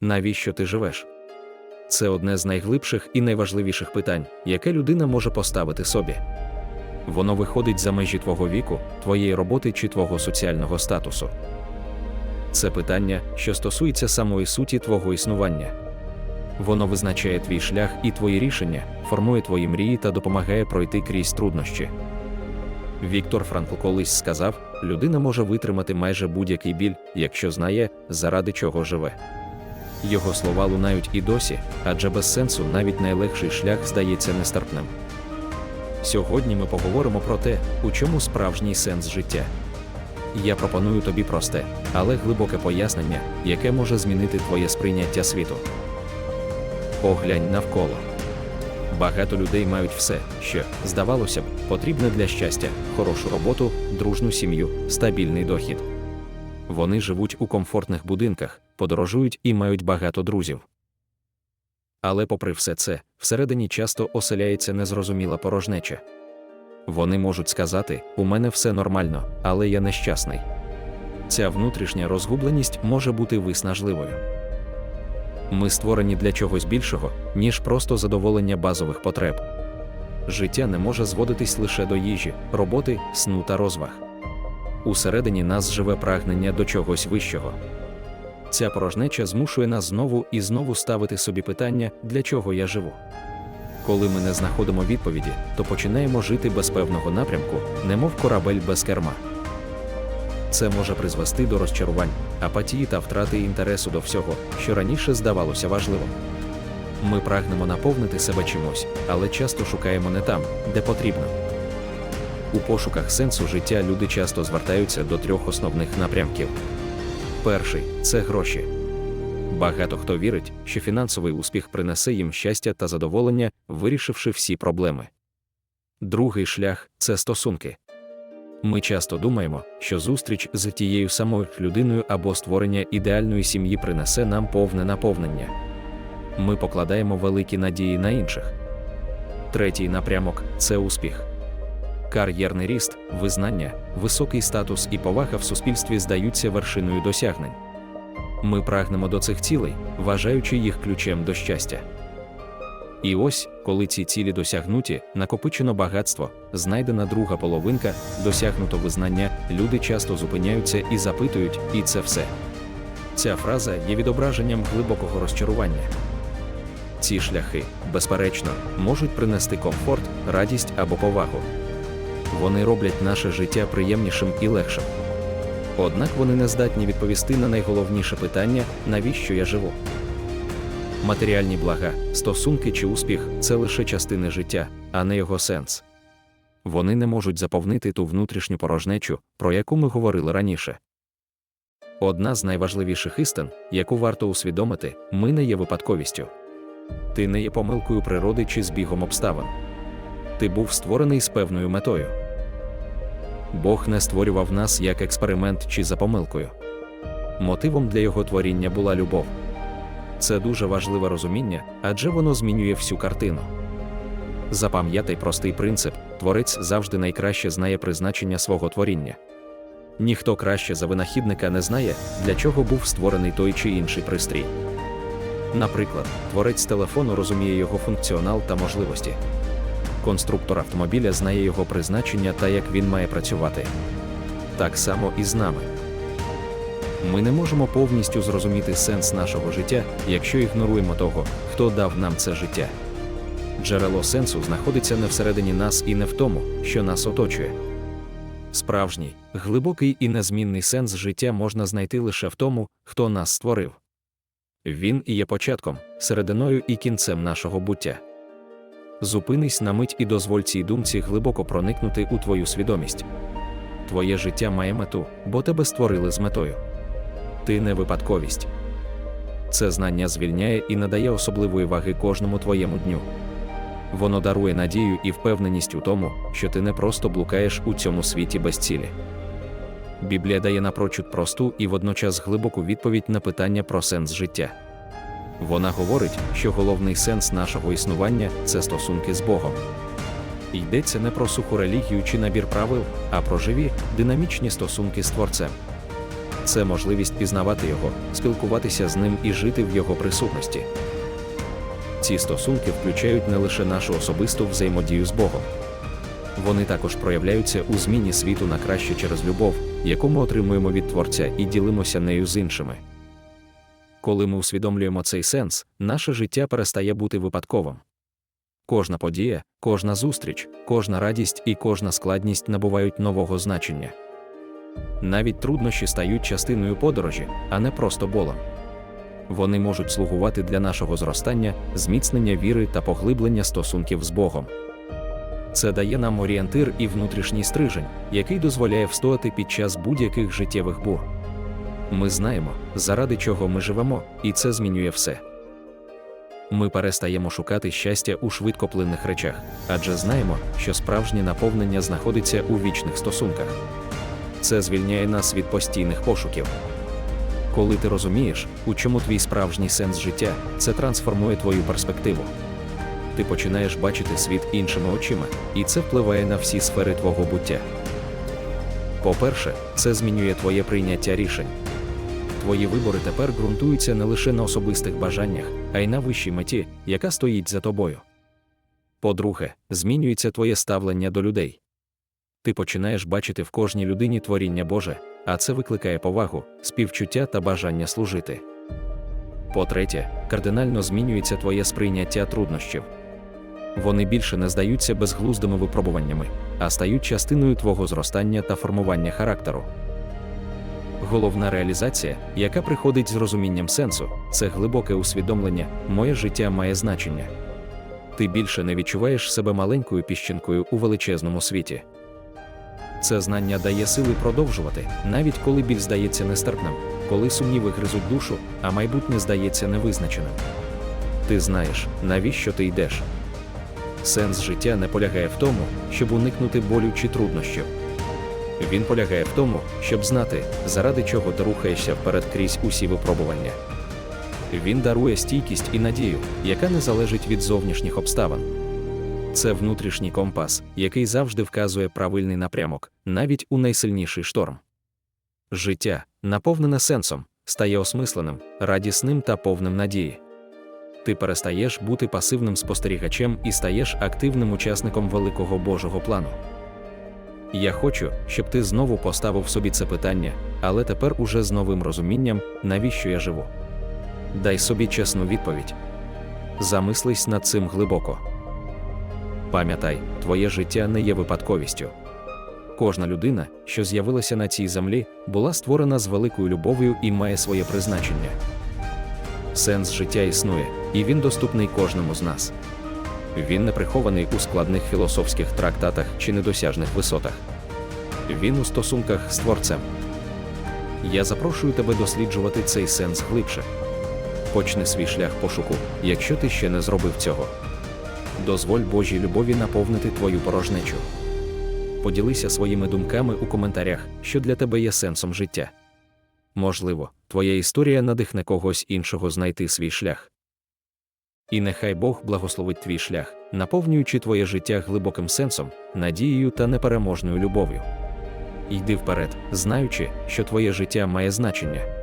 Навіщо ти живеш? Це одне з найглибших і найважливіших питань, яке людина може поставити собі. Воно виходить за межі твого віку, твоєї роботи чи твого соціального статусу. Це питання, що стосується самої суті твого існування. Воно визначає твій шлях і твої рішення, формує твої мрії та допомагає пройти крізь труднощі. Віктор Франкл колись сказав: людина може витримати майже будь-який біль, якщо знає, заради чого живе. Його слова лунають і досі, адже без сенсу навіть найлегший шлях здається нестерпним. Сьогодні ми поговоримо про те, у чому справжній сенс життя. Я пропоную тобі просте, але глибоке пояснення, яке може змінити твоє сприйняття світу. Поглянь навколо. Багато людей мають все, що, здавалося б, потрібне для щастя, хорошу роботу, дружну сім'ю, стабільний дохід. Вони живуть у комфортних будинках, подорожують і мають багато друзів. Але, попри все це, всередині часто оселяється незрозуміла порожнеча. Вони можуть сказати: у мене все нормально, але я нещасний. Ця внутрішня розгубленість може бути виснажливою. Ми створені для чогось більшого, ніж просто задоволення базових потреб. Життя не може зводитись лише до їжі, роботи, сну та розваг. Усередині нас живе прагнення до чогось вищого. Ця порожнеча змушує нас знову і знову ставити собі питання, для чого я живу. Коли ми не знаходимо відповіді, то починаємо жити без певного напрямку, немов корабель без керма. Це може призвести до розчарувань, апатії та втрати інтересу до всього, що раніше здавалося важливим. Ми прагнемо наповнити себе чимось, але часто шукаємо не там, де потрібно. У пошуках сенсу життя люди часто звертаються до трьох основних напрямків. Перший це гроші. Багато хто вірить, що фінансовий успіх принесе їм щастя та задоволення, вирішивши всі проблеми. Другий шлях це стосунки. Ми часто думаємо, що зустріч з тією самою людиною або створення ідеальної сім'ї принесе нам повне наповнення. Ми покладаємо великі надії на інших. Третій напрямок це успіх. Кар'єрний ріст, визнання, високий статус і повага в суспільстві здаються вершиною досягнень. Ми прагнемо до цих цілей, вважаючи їх ключем до щастя. І ось, коли ці цілі досягнуті, накопичено багатство, знайдена друга половинка, досягнуто визнання, люди часто зупиняються і запитують, і це все. Ця фраза є відображенням глибокого розчарування. Ці шляхи, безперечно, можуть принести комфорт, радість або повагу. Вони роблять наше життя приємнішим і легшим. Однак вони не здатні відповісти на найголовніше питання, навіщо я живу. Матеріальні блага, стосунки чи успіх це лише частини життя, а не його сенс. Вони не можуть заповнити ту внутрішню порожнечу, про яку ми говорили раніше. Одна з найважливіших істин, яку варто усвідомити, ми не є випадковістю. Ти не є помилкою природи чи збігом обставин. Ти був створений з певною метою. Бог не створював нас як експеримент чи за помилкою. Мотивом для його творіння була любов. Це дуже важливе розуміння, адже воно змінює всю картину. Запам'ятай простий принцип: творець завжди найкраще знає призначення свого творіння. Ніхто краще за винахідника не знає, для чого був створений той чи інший пристрій. Наприклад, творець телефону розуміє його функціонал та можливості. Конструктор автомобіля знає його призначення та як він має працювати. Так само і з нами. Ми не можемо повністю зрозуміти сенс нашого життя, якщо ігноруємо того, хто дав нам це життя. Джерело сенсу знаходиться не всередині нас і не в тому, що нас оточує. Справжній, глибокий і незмінний сенс життя можна знайти лише в тому, хто нас створив. Він і є початком, серединою і кінцем нашого буття. Зупинись на мить і дозволь цій думці глибоко проникнути у твою свідомість. Твоє життя має мету, бо тебе створили з метою. Ти не випадковість. Це знання звільняє і надає особливої ваги кожному твоєму дню. Воно дарує надію і впевненість у тому, що ти не просто блукаєш у цьому світі без цілі. Біблія дає напрочуд просту і водночас глибоку відповідь на питання про сенс життя. Вона говорить, що головний сенс нашого існування це стосунки з Богом. Йдеться не про суху релігію чи набір правил, а про живі, динамічні стосунки з Творцем. це можливість пізнавати його, спілкуватися з ним і жити в його присутності. Ці стосунки включають не лише нашу особисту взаємодію з Богом. Вони також проявляються у зміні світу на краще через любов, яку ми отримуємо від Творця і ділимося нею з іншими. Коли ми усвідомлюємо цей сенс, наше життя перестає бути випадковим. Кожна подія, кожна зустріч, кожна радість і кожна складність набувають нового значення. Навіть труднощі стають частиною подорожі, а не просто болем. Вони можуть слугувати для нашого зростання, зміцнення віри та поглиблення стосунків з Богом. Це дає нам орієнтир і внутрішній стрижень, який дозволяє встояти під час будь-яких життєвих бур. Ми знаємо, заради чого ми живемо, і це змінює все. Ми перестаємо шукати щастя у швидкоплинних речах, адже знаємо, що справжнє наповнення знаходиться у вічних стосунках. Це звільняє нас від постійних пошуків. Коли ти розумієш, у чому твій справжній сенс життя, це трансформує твою перспективу. Ти починаєш бачити світ іншими очима, і це впливає на всі сфери твого буття. По-перше, це змінює твоє прийняття рішень. Твої вибори тепер ґрунтуються не лише на особистих бажаннях, а й на вищій меті, яка стоїть за тобою. По-друге, змінюється твоє ставлення до людей. Ти починаєш бачити в кожній людині творіння Боже, а це викликає повагу, співчуття та бажання служити. По-третє, кардинально змінюється твоє сприйняття труднощів. Вони більше не здаються безглуздими випробуваннями, а стають частиною твого зростання та формування характеру. Головна реалізація, яка приходить з розумінням сенсу, це глибоке усвідомлення, моє життя має значення. Ти більше не відчуваєш себе маленькою піщинкою у величезному світі. Це знання дає сили продовжувати, навіть коли біль здається нестерпним, коли сумніви гризуть душу, а майбутнє здається невизначеним. Ти знаєш, навіщо ти йдеш. Сенс життя не полягає в тому, щоб уникнути болю чи труднощів. Він полягає в тому, щоб знати, заради чого ти рухаєшся вперед крізь усі випробування. Він дарує стійкість і надію, яка не залежить від зовнішніх обставин. Це внутрішній компас, який завжди вказує правильний напрямок, навіть у найсильніший шторм. Життя, наповнене сенсом, стає осмисленим, радісним та повним надії. Ти перестаєш бути пасивним спостерігачем і стаєш активним учасником великого Божого плану. Я хочу, щоб ти знову поставив собі це питання, але тепер уже з новим розумінням, навіщо я живу. Дай собі чесну відповідь. Замислись над цим глибоко. Пам'ятай, твоє життя не є випадковістю. Кожна людина, що з'явилася на цій землі, була створена з великою любов'ю і має своє призначення. Сенс життя існує, і він доступний кожному з нас. Він не прихований у складних філософських трактатах чи недосяжних висотах. Він у стосунках з творцем. Я запрошую тебе досліджувати цей сенс глибше. Почни свій шлях пошуку, якщо ти ще не зробив цього. Дозволь Божій любові наповнити твою порожнечу. Поділися своїми думками у коментарях, що для тебе є сенсом життя. Можливо, твоя історія надихне когось іншого знайти свій шлях. І нехай Бог благословить твій шлях, наповнюючи твоє життя глибоким сенсом, надією та непереможною любов'ю. Йди вперед, знаючи, що твоє життя має значення.